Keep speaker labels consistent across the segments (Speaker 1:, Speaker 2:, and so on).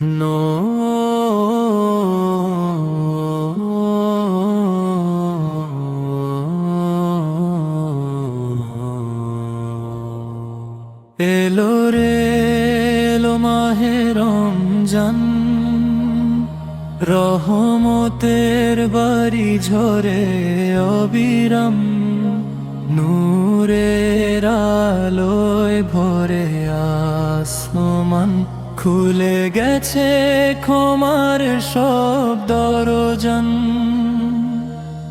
Speaker 1: No. এলো রে এলো মাহে রমজান। রহমতের বাড়ি ঝরে অবিরাম। নূরের আলোয় ভরে আসমান। খুলে গেছে ক্ষমার সব দরজান।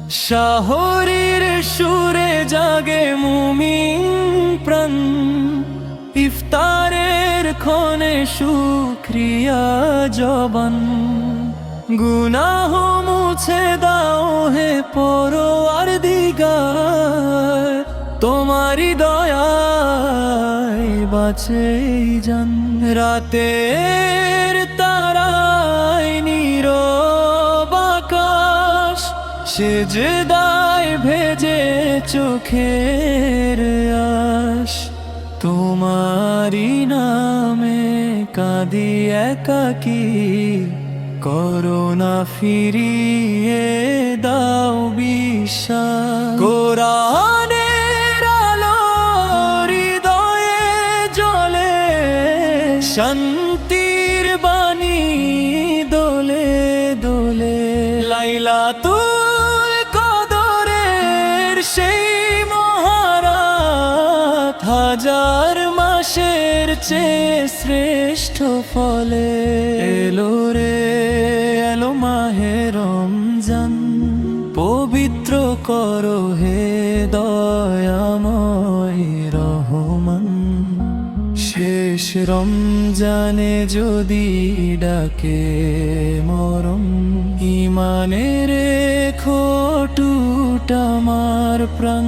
Speaker 1: শাহরির সুরে জাগে মুমিন প্রাণ। ইফতারের ক্ষণে সুক্রিয়া জবান। গুনাহ মুছে দাও হে পরো আর দিগার তোমারই এই জান। রাতের তারাই নীরব আকাশ সেজদায় ভেজে চোখের আশ। তোমারি নামে কাঁদি একাকি, করোনা ফিরিয়ে দাও বিশ্বাস। শান্তির বাণী দোলে দোলে লাইলা তুল কদরের সেই মহারাত হাজার মাসের চেয়ে শ্রেষ্ঠ ফলে। এলো রে, এলো মাহে রমজান, পবিত্র করো হে দয়াময় শেষ রমজানে যদি ডাকে মরম ইমানের খোটুট আমার প্রাণ।